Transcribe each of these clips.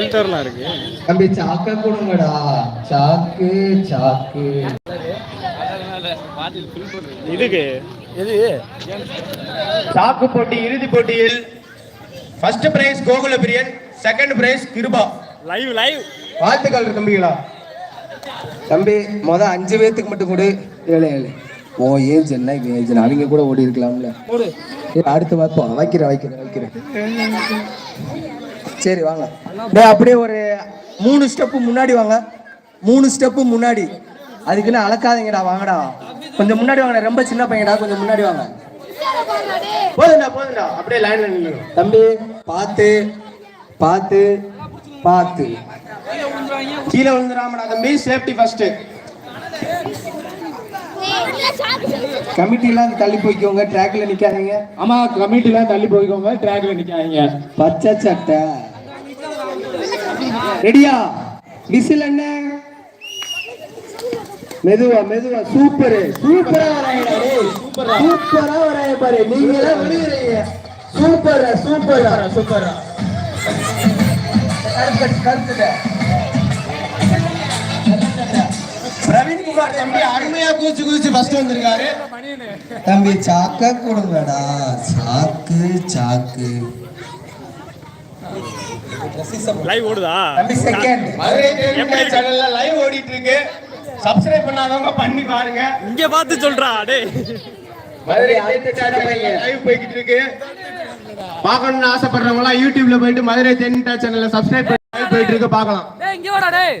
ஃபில்டர்லாம் இருக்கு. தம்பி சாக்க கொடுங்கடா. சாக்கு சாக்கு. இதுக்கு? சாக்கு போட்டி இறுதி போட்டியில் first prize Gokulapriyan second prize Kiruba. Live live வாழ்த்துக்கள் தம்பிகளா. தம்பி மொத அஞ்சு பேத்துக்கு மட்டும் கொடு. ஏழு ஏழு. ஓ ஏஜ் என்ன இது ஏஜ் அவங்க கூட ஓடி இருக்கலாம்ல. அடுத்து வைப்போம் வைக்கிறேன் வைக்கிறேன் வைக்கிறேன் சரி வாங்க. டேய் அப்படியே ஒரு மூணு ஸ்டெப்பு முன்னாடி வாங்க. மூணு ஸ்டெப்பு முன்னாடி. அதுக்குன்னு அளக்காதீங்கடா வாங்கடா. கொஞ்சம் முன்னாடி வாங்கடா ரொம்ப சின்ன பையன்டா கொஞ்சம் முன்னாடி வாங்க. போதுண்டா போதுண்டா அப்படியே லைன்ல நில்லுங்க. தம்பி பார்த்து பார்த்து பார்த்து. கீழே விழுந்துடாமடா தம்பி. சேஃப்டி ஃபர்ஸ்ட் கமிட்டிலாம் தள்ளி போய்க்கோங்க ட்ராக்ல நிக்காதீங்க. ஆமா கமிட்டில தள்ளி போய்க்கோங்க ட்ராக்ல நிக்காதீங்க. பச்சை சட்டை. ரெடியா? விசில் என்ன மெதுவா மெதுவா. சூப்பர். சூப்பரா வராயடா சூப்பரா. வராய பாரு. நீங்க எல்லாம் விழுகிறீங்க. Super super. சூப்பர் பிரவீன்குமார் தம்பி அருமையா கூச்சு கூச்சு ஃபர்ஸ்ட் வந்திருக்காரு. தம்பி சாக்க கொடுங்கடா. சாக்கு சாக்கு. லைவ் ஓடுதா? தம்பி செகண்ட் மதுரை தேர்வு சேனல்ல லைவ் ஓடிட்டு இருக்கு சப்ஸ்கிரைப் பண்ணாதவங்க பண்ணி பாருங்க. இங்க பார்த்து சொல்றா டேய். மதுரை லைவ் போய்கிட்டு இருக்கு பார்க்கணும்னு ஆசைப்படுறவங்க எல்லாம் யூடியூப்ல போயிட்டு மதுரை தென்னிட்டா சேனல்ல சப்ஸ்கிரைப் பண்ணி live போயிட்டு இருக்கு பார்க்கலாம். டேய் இங்க வாடா டேய்.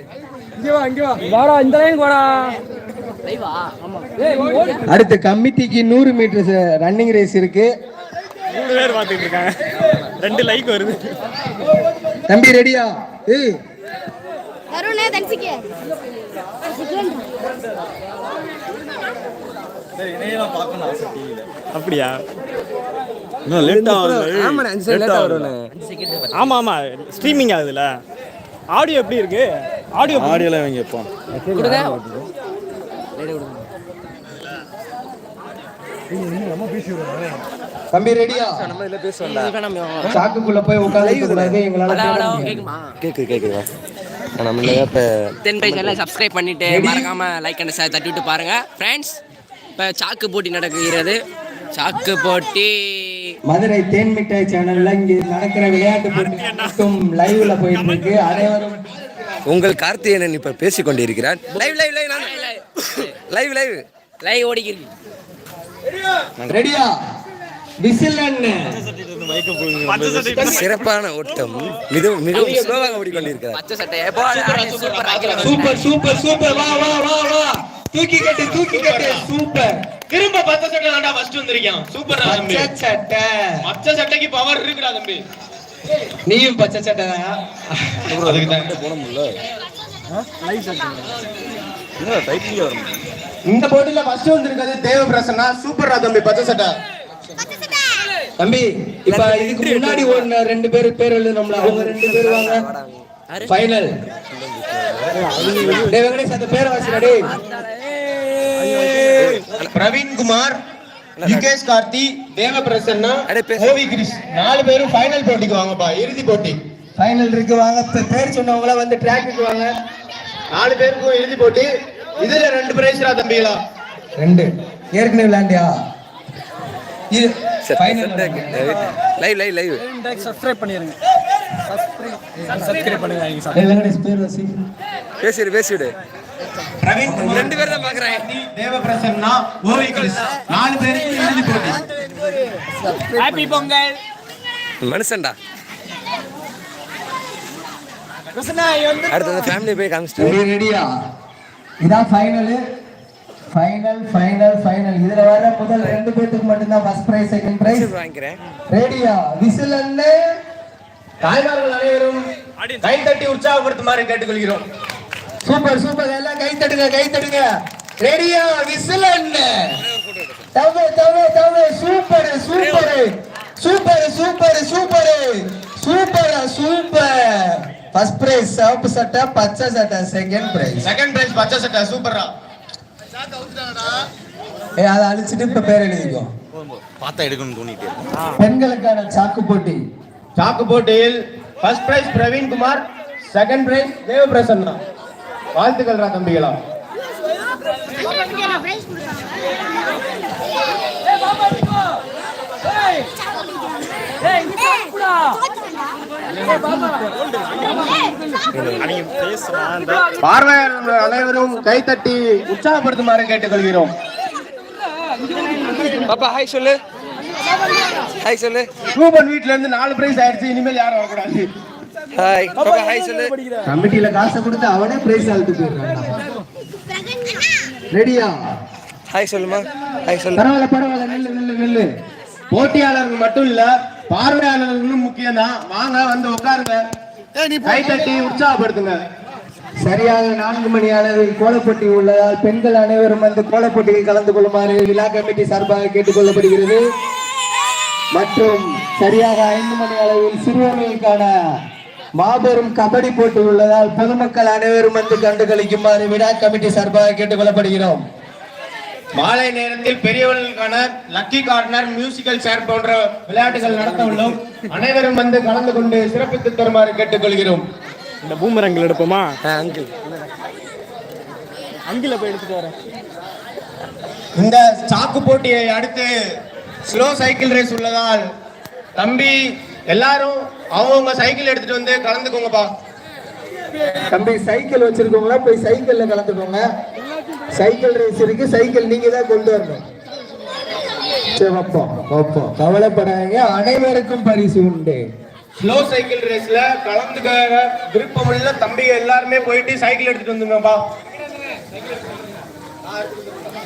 இங்க வா இங்க வா. வாடா இந்த லைன் வாடா. லைவா அடுத்து கமிட்டிக்கு நூறு மீட்டர் ரன்னிங் ரேஸ் இருக்கு. மூணு பேர் பார்த்துட்டு இருக்காங்க. ரெண்டு லைக் வருது. தம்பி ரெடியா? ஏய் தருணே தனிச்சிக்க அப்படியா? இன்னும் லேட்டா ஆமா ஆமா. ஸ்ட்ரீமிங் ஆகுதுல. ஆடியோ எப்படி இருக்கு? ஆடியோ ஆடியோல இப்போ தம்பி ரெடியா சாக்குக்குள்ள போய் உட்கார்ந்து கூடாது எங்களால தேட முடியாது. கேக்குமா? கேக்குது கேக்குதா நம்ம இப்போ தென் பை சேனலை சப்ஸ்கிரைப் பண்ணிட்டு மறக்காம லைக் அண்ட் ஷேர் தட்டி விட்டு பாருங்க. ஃப்ரெண்ட்ஸ் இப்போ சாக்கு போட்டி நடக்கிறது சாக்கு போட்டி. மதுரை தேன் மிட்டாய் சேனல்ல இங்க நடக்கிற விளையாட்டு போட்டி மட்டும் லைவ்ல போயிட்டு இருக்கு அனைவரும் உங்கள் கார்த்திகேயன் இப்ப பேசிக் கொண்டிருக்கிறார் live live live live live live ஓடிக்கிருக்கு. ரெடியா விசில் சிறப்பான ஓட்டம். மிகவும் மிகவும் ஸ்லோவாக ஓடிக்கொண்டிருக்கிறார். பச்சை சட்டை எப்போ சூப்பர் சூப்பர் சூப்பர். சூப்பர் வா வா வா வா. தூக்கி கட்டு தூக்கி கட்டு. சூப்பர். திரும்ப பச்சை சட்டை தான்டா ஃபர்ஸ்ட் வந்திருக்கான் சூப்பர் தம்பி. பச்சை சட்டை. பச்சை சட்டைக்கு பவர் இருக்குடா தம்பி. நீயும் பச்சை சட்டை தான்? அதுக்கு தான். இந்த போட்டியில ஃபர்ஸ்ட் வந்திருக்கிறது தேவ பிரசன்னா. சூப்பர்ரா தம்பி பச்சை சட்டை. தம்பி இப்ப இதுக்கு முன்னாடி ஓடின ரெண்டு பேர் பேர் எழுதணும்ல அவங்க ரெண்டு பேர் வாங்க. ஃபைனல் டேய் வெங்கடேஷ் அந்த பேரை வாசிடா டேய். பிரவீன் குமார் யுகேஷ் கார்த்தி தேவ பிரசன்னா. ஓவி கிரிஷ். நாலு பேரும் ஃபைனல் போட்டிக்கு வாங்கப்பா இறுதி போட்டி. ஃபைனல் இருக்கு வாங்க. பேர் சொன்னவங்கள வந்து ட்ராக்குக்கு வாங்க. நாலு பேருக்கும் இறுதி போட்டி. இதுல ரெண்டு பிரைஸ்ரா தம்பிகளா? ரெண்டு. ஏற்கனவே விளையாண்டியா லைவ் லைவ் லைவ் சப்ஸ்கிரைப் பண்ணிருங்க. சப்ஸ்கிரைப் பண்ணுங்க டேய் வெங்கடேஷ் பேர் வாசி பேசிடு பேசிடு. ரெண்டு பேர் தான் பாக்குறேன் நாலு போட்டி. ஹாப்பி பொங்கல். மனுஷன்டா. அடுத்து ஃபேமிலி போய் காமிச்சிட்டு ரெடி ரெடியா? இதான் ஃபைனல் ஃபைனல் ஃபைனல் ஃபைனல் இதுல வர முதல் ரெண்டு பேத்துக்கு மட்டும்தான் ஃபர்ஸ்ட் பிரைஸ் செகண்ட் பிரைஸ் வாங்கிக்கிறேன். ரெடியா விசில் அண்ணே. தாய்மார்கள் அனைவரும் கை தட்டி உற்சாகப்படுத்துமாறு கேட்டுக்கொள்கிறோம். சூப்பர் சூப்பர் எல்லாம் கை தட்டுங்க கை தட்டுங்க. ரெடியா விசில் அண்ணே. தவே தவே Dave super super super super super super super first prize சிவப்பு சட்டை பச்சை சட்டை செகண்ட் பிரைஸ் செகண்ட் பிரைஸ் பச்சை சட்டை சூப்பர்ரா ஏ அதை அழிச்சிட்டு இப்ப பேர் எழுதிக்கோ பார்த்தா எடுக்கணும்னு தோணிட்டு பெண்களுக்கான சாக்கு போட்டி சாக்கு போட்டியில் first prize Praveen Kumar second prize Devaprasanna வாழ்த்துக்கள்ரா தம்பிகளா பிரைஸ் கொடுத்தாங்க அவங்க பேசுறான் அந்த பார்வையாளர்கள் அனைவரும் கைத்தட்டி உற்சாகப்படுத்துமாறு கேட்டுக்கொள்கிறோம் பாப்பா ஹாய் சொல்லு. ஹாய் சொல்லு. ரூபன் வீட்ல இருந்து நாலு பிரைஸ் ஆயிடுச்சு இனிமேல் யாரும் வரக்கூடாது ஹாய் பாப்பா ஹாய் சொல்லு. கமிட்டியில காசை கொடுத்து அவனே பிரைஸ் அழுத்து போயிடுறான். ரெடியா ஹாய் சொல்லுமா. ஹாய் சொல்லு. பரவாயில்ல பரவாயில்ல நில்லு நில்லு நில்லு. போட்டியாளர்கள் மட்டும் இல்ல பார்வையாளர்களும் முக்கியம் தான் வாங்க வந்து உட்காருங்க. கைத்தட்டி உற்சாகப்படுத்துங்க. சரியாக நான்கு மணி அளவில் கோலப்போட்டி உள்ளதால் பெண்கள் அனைவரும் வந்து கோலப்போட்டியில் கலந்து கொள்ளுமாறு விழா கமிட்டி சார்பாக கேட்டுக்கொள்ளப்படுகிறது. மற்றும் சரியாக ஐந்து மணி அளவில் சிறுவர்களுக்கான மாபெரும் கபடி போட்டி உள்ளதால் பொதுமக்கள் அனைவரும் வந்து கண்டு கழிக்குமாறு விழா கமிட்டி சார்பாக கேட்டுக்கொள்ளப்படுகிறோம். மாலை நேரத்தில் பெரியவர்களுக்கான லக்கி கார்னர் மியூசிக்கல் சேர் போன்ற விளையாட்டுகள் நடத்த உள்ளோம். அனைவரும் வந்து கலந்து கொண்டு சிறப்பித்து தருமாறு கேட்டுக்கொள்கிறோம். இந்த பூமரங்கள் எடுப்போமா? அங்கிள். அங்கில போய் எடுத்துட்டு வரேன். இந்த சாக்கு போட்டியை அடுத்து ஸ்லோ சைக்கிள் ரேஸ் உள்ளதால் தம்பி எல்லாரும் அவங்கவுங்க சைக்கிள் எடுத்துட்டு வந்து கலந்துக்கோங்கப்பா. தம்பி சைக்கிள் வச்சிருக்கவங்களா? போய் சைக்கிள்ல கலந்துக்கோங்க. சைக்கிள் ரேஸ் இருக்கு. சைக்கிள் நீங்க தான் கொண்டு வரணும். சரி வைப்போம் வைப்போம் கவலைப்படாதீங்க. அனைவருக்கும் பரிசு உண்டு. ஸ்லோ சைக்கிள் ரேஸ்ல கலந்துக்க விருப்பமுள்ள தம்பி எல்லாருமே போயிட்டு சைக்கிள் எடுத்துட்டு வந்துங்கப்பா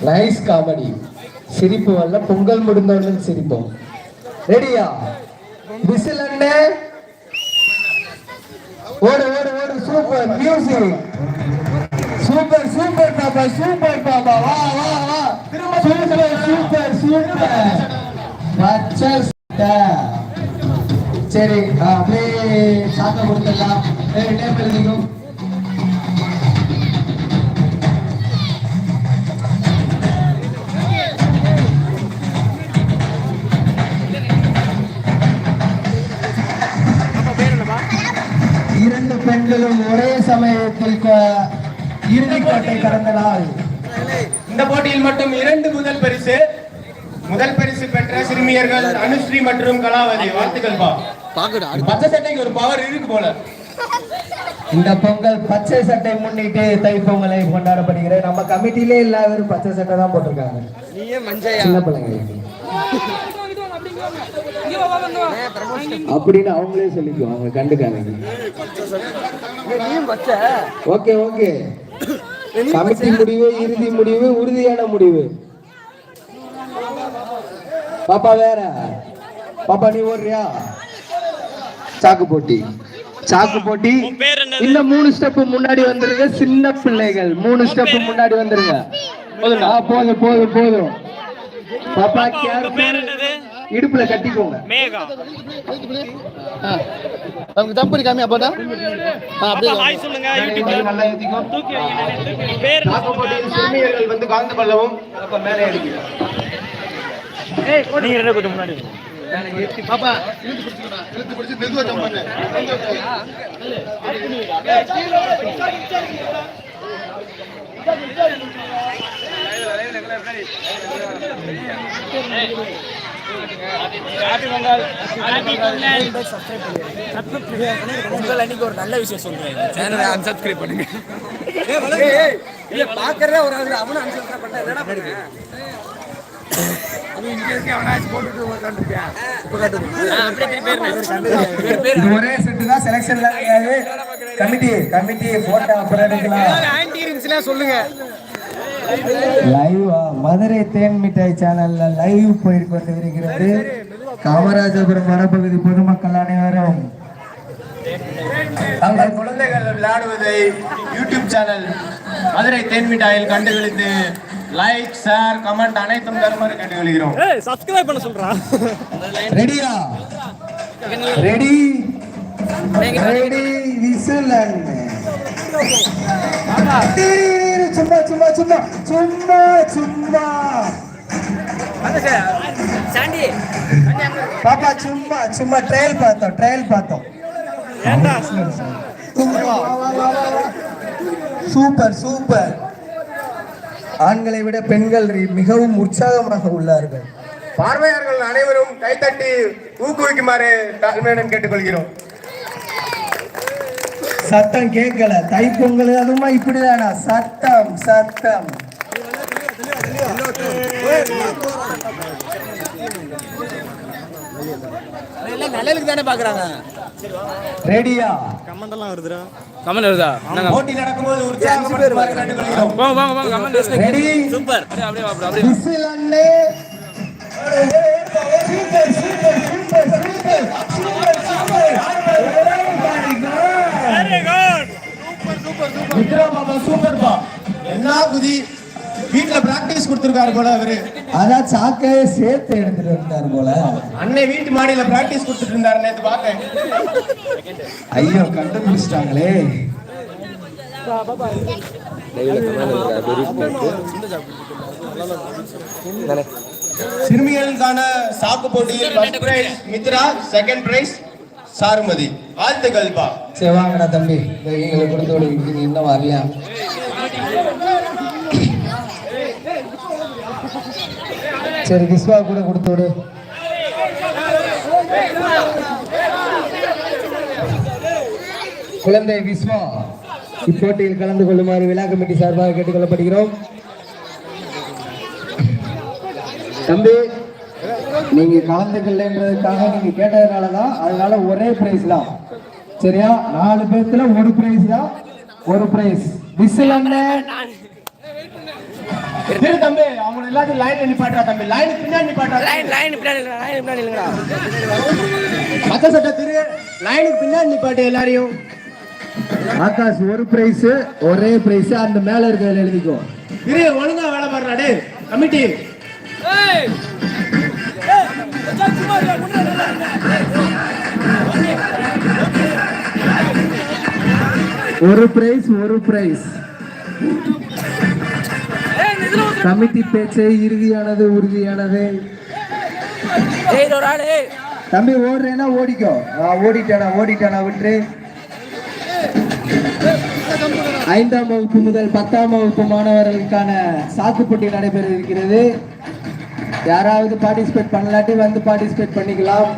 நைஸ் காமெடி சிரிப்பு வரல. பொங்கல் முடிந்தவுடன் சிரிப்போம். ரெடியா விசில் அண்ணே. ஓடு ஓடு ஓடு. சூப்பர் மியூசிக் பாப்பா சூப்பர் பாப்பா வா வா வா சூப்பர் சூப்பர் சூப்பர் பச்சை சட்டை. சரி அப்படியே சாக்க கொடுத்துடலாம் டேப் எழுதிக்கும் இரண்டு பெண்களும் ஒரே சமயத்தில் க- இறுதிக்கோட்டை கடந்த நாள். இந்த போட்டியில் மட்டும் இரண்டு முதல் பரிசு. முதல் பரிசு பெற்ற சிறுமியர்கள் அனுஸ்ரீ மற்றும் கலாவதி. வாழ்த்துக்கள்ப்பா பச்சை சட்டைக்கு ஒரு பவர் இருக்கு போல. இந்த பொங்கல் பச்சை சட்டை முன்னிட்டு தை பொங்கலை கொண்டாடப்படுகிறது. நம்ம கமிட்டிலே எல்லாரும் பச்சை சட்டை தான் போட்டிருக்காங்க. சின்ன பிள்ளைங்க. அப்படின்னு அவங்களே சொல்லிக்குவோம் அவங்க கண்டுக்காதீங்க ஓகே ஓகே. கமிட்டி முடிவு இறுதி முடிவு உறுதியான முடிவு. பாப்பா வேற. பாப்பா நீ ஓடுறியா? சாக்கு போட்டி. சாக்கு போட்டி? இன்னும் மூணு ஸ்டெப் முன்னாடி வந்துருங்க. சின்ன பிள்ளைகள். மூணு ஸ்டெப் முன்னாடி வந்துருங்க. போதும் போதும் போதும் பாப்பா என்னது? இடுப்புல கட்டிக்கோங்க. மேகா. நமக்கு தம்பு காமி அப்போதா அப்பா ஹாய் சொல்லுங்க யூடியூப்ல நல்லா ஏத்திக்கோ. தூக்கி வைங்க தூக்கி பேர் சாக்கு போட்டியில் சிறுமியர்கள் வந்து கலந்து கொள்ளவும் அப்ப மேலே எடுங்க நீங்க ரெண்டு கொஞ்சம் முன்னாடி பாப்பா. Happy Pongal happy Pongal Pongal. அன்னைக்கு ஒரு நல்ல விஷயம் சொல்றேன். சேனலை அன்சப்ஸ்கிரைப் பண்ணுங்க. இல்ல பாக்குறதே ஒரு ஆள் அவனும் அன்சப்ஸ்கிரைப் பண்ணா என்னடா பண்ணுங்க ஒரே செட்டு தான் செலெக்ஷன்ல கமிட்டி கமிட்டி போட்டோ அப்புறம் எடுக்கலாம். சொல்லுங்க. லைவா மதுரை தேன் மிட்டாய் சேனல்ல லைவ் போயிட்டு இருக்கிறது காமராஜபுரம் வனப்பகுதி பொதுமக்கள் அனைவரும். தங்கள் குழந்தைகள் விளையாடுவதை யூடியூப் சேனல் மதுரை தேன்மிட்டாயில் கண்டுகளித்து லைக் ஷேர் கமெண்ட் அனைத்தும் தருமாறு கேட்டுக்கொள்கிறோம். சப்ஸ்கிரைப் பண்ண சொல்றான் ரெடியா ரெடி ரெடி விசில் சும்மா சும்மா சும்மா. சும்மா சும்மா. சாண்டி. பாப்பா சும்மா சும்மா ட்ரையல் பார்த்தோம் ட்ரையல் பார்த்தோம். Super super. ஆண்களை விட பெண்கள் மிகவும் உற்சாகமாக உள்ளார்கள். பார்வையாளர்கள் அனைவரும் கைத்தட்டி ஊக்குவிக்குமாறு தாழ்மையுடன் கேட்டுக்கொள்கிறோம். சத்தம் கேட்கல. தைப்பொங்கல் அதுமா இப்படிதானா? சத்தம் சத்தம். நல்லதுக்கு தானே பாக்குறாங்க ரெடியா? கமெண்ட் எல்லாம் வருதுடா கமெண்ட் வருதா போட்டி நடக்கும்போது உற்சாகப்படுத்துமாறு கேட்டுக்கொள்கிறோம் வாங்க வாங்க வாங்க கமெண்ட் ரெடி? சூப்பர். அப்படியே அப்படியே அப்படியே விசில் அண்ணே. Super super super. Super super. Super Vikram Baba super பா என்ன குதி வீட்ல பிராக்டிஸ் கொடுத்திருக்காரு போல அவரு. அதான் சாக்கையே சேர்த்து எடுத்துட்டு வந்தார் போல. அன்னை வீட்டு மாடியில பிராக்டிஸ் கொடுத்துட்டு இருந்தாரு நேத்து பார்த்தேன். ஐயோ கண்டுபிடிச்சிட்டாங்களே. சிறுமிகளுக்கான சாக்கு போட்டியில் first prize Mithra second prize Charumathi வாழ்த்துக்கள் பா சரி வாங்கடா தம்பி. எங்களை எங்களுக்கு கொடுத்து இன்னும் வரலையா? சரி விஸ்வா கூட கொடுத்து விடு. குழந்தை விஸ்வா இப்போட்டியில் கலந்து கொள்ளுமாறு விழா கமிட்டி சார்பாக கேட்டுக்கொள்ளப்படுகிறோம். தம்பி நீங்க கலந்துக்கலன்றதுக்காக நீங்க கேட்டதுனால தான் அதனால ஒரே பிரைஸ் தான். சரியா? நாலு பேர்த்துல ஒரு பிரைஸ் தான். ஒரு பிரைஸ் விசில் அண்ணன் திரு தம்பி அவங்க எல்லாத்தையும் லைன்ல நிப்பாட்டுறா தம்பி. லைன் பின்னாடி நிப்பாட்டுறா லைன் லைன் பின்னாடி லைன் பின்னாடி சட்ட திரு. லைனுக்கு பின்னாடி நிப்பாட்டு எல்லாரையும். ஆகாஷ் ஒரு பிரைஸ் ஒரே பிரைஸ் அந்த மேல இருக்கிறதுல எழுதிக்கோ. திரு ஒழுங்கா வேலை பாடுறா டே கமிட்டி. ஒரு பிரைஸ் ஒரு பிரைஸ் கமிட்டி பேச்சு இறுதியானது உறுதியானது. தம்பி ஓடுறேன்னா ஓடிக்கோ. ஓடிட்டானா ஓடிட்டானா விட்டு ஐந்தாம் வகுப்பு முதல் பத்தாம் வகுப்பு மாணவர்களுக்கான சாக்கு நடைபெற இருக்கிறது. யாராவது பார்ட்டிசிபேட் பண்ணலாட்டி வந்து பார்ட்டிசிபேட் பண்ணிக்கலாம்.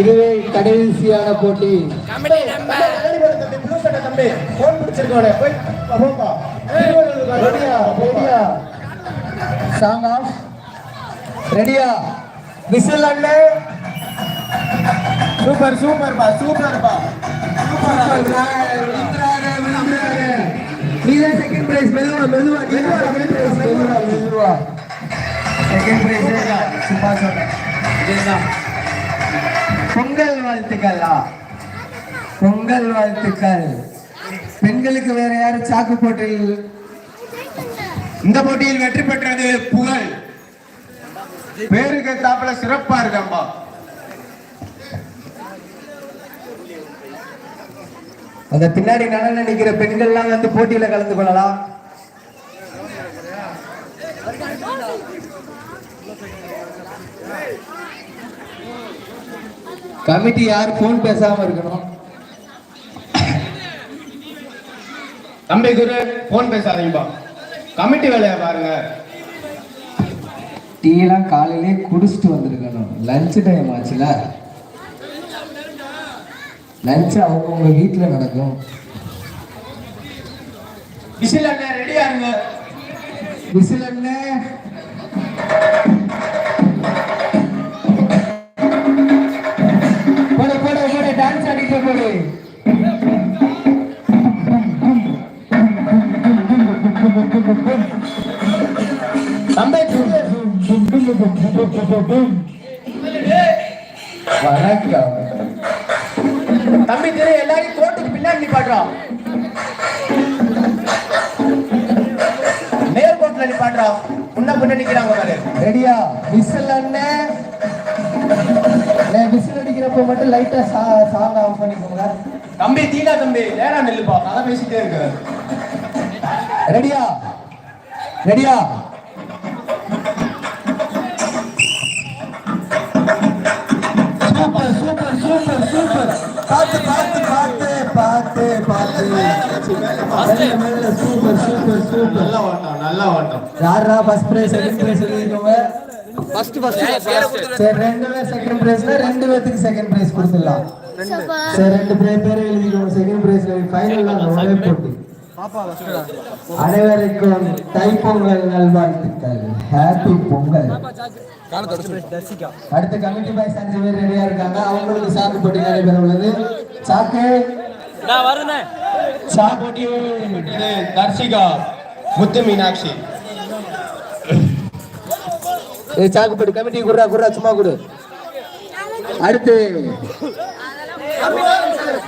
இதுவே கடைசியான போட்டி. சாங் ஆஃப் ரெடியா விசில் அண்ணே சூப்பர் சூப்பர் பா சூப்பர் பா நீதான் செகண்ட் பிரைஸ் மெதுவா மெதுவா மெதுவா செகண்ட் பிரைஸ் சொல்றேன் இதுதான் பொங்கல் வாழ்த்துக்களா பொங்கல் வாழ்த்துக்கள் பெண்களுக்கு வேற யாரும் சாக்கு போட்டியில் இந்த போட்டியில் வெற்றி பெற்றது புகழ். பேருக்கு தாப்புல சிறப்பா இருக்கம்பா அந்த பின்னாடி நலன் நினைக்கிற பெண்கள்லாம் வந்து போட்டியில கலந்து கொள்ளலாம். கமிட்டி யார் போன் பேசாம இருக்கணும்? தம்பி குரு போன் பேசாதீங்கப்பா. கமிட்டி வேலையை பாருங்க. டீ எல்லாம் காலையிலே குடிச்சிட்டு வந்திருக்கணும். லஞ்ச் டைம் ஆச்சுல? லஞ்ச் அவங்கவுங்க வீட்டில் நடக்கும். விசில் அண்ணன் ரெடியா இருங்க. விசில் என்ன டான்ஸ் தம்பி வணக்கம். தம்பி திரு எல்லாரையும் கோட்டுக்கு பின்னாடி நிப்பாட்டுறோம் நேர்கோட்டில் நிப்பாட்டுறோம் முன்ன பின்ன நிக்கிறாங்க ரெடியா? மிஸ் அண்ணன் அடிக்கிறப்ப மட்டும் லைட்டா சாங் ஆஃப் பண்ணிக்கோங்க. தம்பி தீனா தம்பி நேரா நில்லுப்பா. கதை பேசிட்டே இருக்கு. ரெடியா? ரெடியா? Super super super super. பார்த்து பார்த்து பார்த்து பார்த்து பார்த்து. மெல்ல, மெல்ல, சூப்பர் சூப்பர் சூப்பர். நல்ல ஓட்டம் நல்ல ஓட்டம். யாரா ஃபர்ஸ்ட் பிரைஸ் செகண்ட் பிரைஸ் எழுதிக்கோங்க ஃபர்ஸ்ட் ஃபர்ஸ்ட் சரி ரெண்டு பேர் செகண்ட் பிரைஸ்னா ரெண்டு பேருக்கு செகண்ட் பிரைஸ் கொடுத்துடலாம். சரி ரெண்டு பேர் பேர் எழுதிக்கோங்க. செகண்ட் பிரைஸ் ஃபைனல் ஒரே போட்டி. அனைவருக்கும் தைப்பொங்கல் நல்வாழ்த்துக்கள். ஹாப்பி பொங்கல். அடுத்த கமிட்டி பாய்ஸ் அஞ்சு பேர் ரெடியா இருக்காங்க. அவங்களுக்கு சாக்கு போட்டி நடைபெற உள்ளது. சாக்கு. நான் வருண்ணே சாக்கு இது தர்ஷிகா முத்து மீனாட்சி. ஏய் சாக்குப்படி கமிட்டி குடுறா குடுறா சும்மா குடு. அடுத்து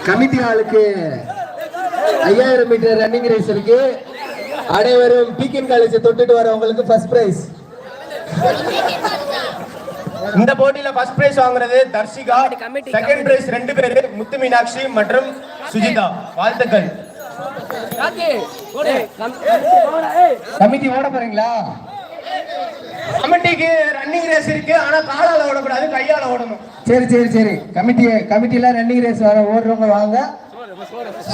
கமிட்டி ஆளுக்கு ஐயாயிரம் மீட்டர் ரன்னிங் ரேஸ் இருக்கு. அனைவரும் பிகின் காலேஜ் தொட்டுட்டு வரவங்களுக்கு ஃபர்ஸ்ட் பிரைஸ் இந்த போட்டியில ஃபர்ஸ்ட் பிரைஸ் வாங்குறது தர்ஷிகா. செகண்ட் பிரைஸ் ரெண்டு பேரு முத்து மீனாட்சி மற்றும் சுஜிதா. வாழ்த்துக்கள். கமிட்டி ஓட போறீங்களா? கமிட்டிக்கு ரன்னிங் ரேஸ் இருக்கு. ஆனா காலால ஓடக்கூடாது கையால ஓடணும். சரி சரி சரி. கமிட்டி கமிட்டில ரன்னிங் ரேஸ் வர ஓடுறவங்க வாங்க.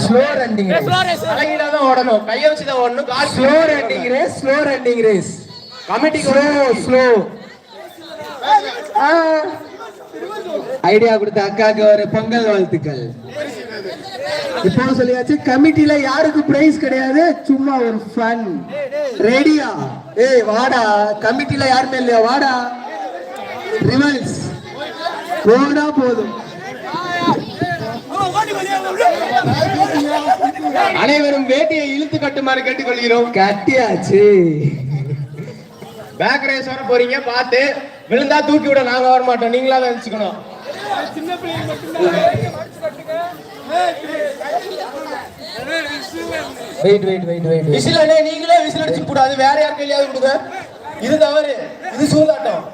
ஸ்லோ ரன்னிங் ரேஸ் தலைகீழா தான் ஓடணும். கையை வச்சு தான் ஓடணும். கால் slow running race slow running race committee slow slow idea கொடுத்த அக்காக்கு ஒரு பொங்கல் வாழ்த்துக்கள். இப்போ சொல்லியாச்சு கமிட்டில யாருக்கு பிரைஸ் கிடையாது? சும்மா ஒரு ஃபன் ரெடியா ஏய் வாடா. கமிட்டில யாருமே இல்லையா வாடா. ரிவல்ஸ் போடா போதும். அனைவரும் வேட்டியை இழுத்து கட்டுமாறு கேட்டுக்கொள்கிறோம். கட்டியாச்சு. பேக் ரேஸ் வர போறீங்க பார்த்து. விழுந்தா தூக்கி விட நாங்க வர மாட்டோம் நீங்களா தான் வச்சுக்கணும் wait wait wait wait whistle அண்ணே நீங்களே விசில் அடிச்சு கூடாது வேற யார் கையிலாவது கொடுங்க. இது தவறு. இது சூதாட்டம்.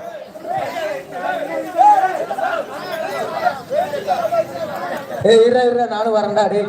ஏய் இருடா இருடா நானும் வரேன்டா டேய்.